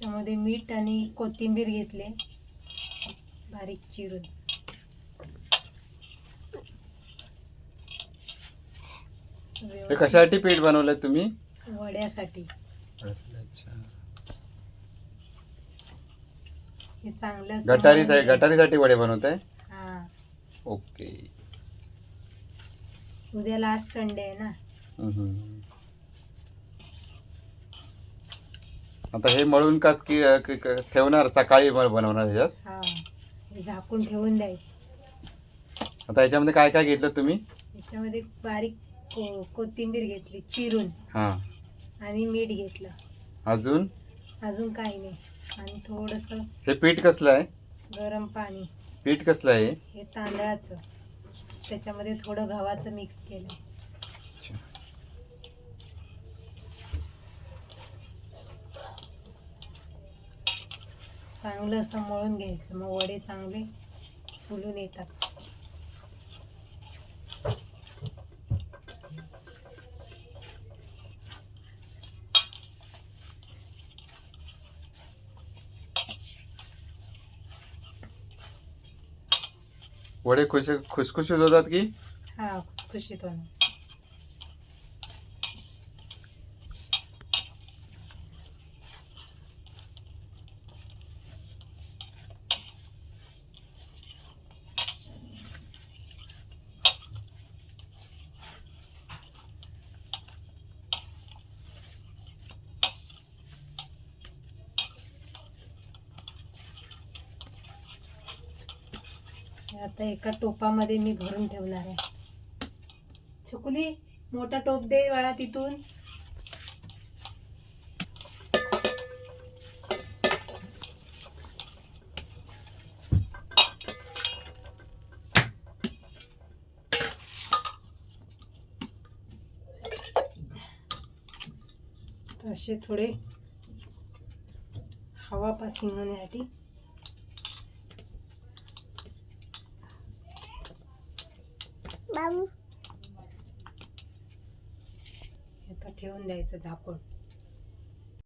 त्याच्यामध्ये मीठ आणि कोथिंबीर घेतले. बारीक चिरून. हे कशासाठी पीठ बनवलं तुम्ही? वड्यासाठी. अच्छा. हे चांगलं गटारी. गटारीसाठी वडे बनवत आहे हा. ओके. उद्या लास्ट संडे आहे ना? हम्म. आता हे मळून काच की की- की- ठेवणार? सकाळी बन- बनवणार ह्याच्यात? हा हे झाकून ठेवून द्यायचं. आता ह्याच्यामध्ये काय काय घेतलं तुम्ही? याच्यामध्ये बारीक को कोथिंबीर घेतली चिरून. हा. आणि मीठ घेतलं. अजून? अजून काही नाही. आणि थोडंसं हे पीठ कसलं आहे? गरम पाणी. पीठ कसलं आहे हे? तांदळाचं. त्याच्यामध्ये थोडं गव्हाचं मिक्स केलं चांगलं असं मळून घ्यायचं. मग वडे चांगले फुलून येतात. वडे खुश खुसखुशीत होतात की? हा खुसखुशीत होणार आता एका टोपामध्ये मी भरून ठेवणार आहे. छकुली मोठा टोप दे वाळा तिथून. असे थोडे हवा पासिंग होण्यासाठी ठेवून द्यायचं झाकून.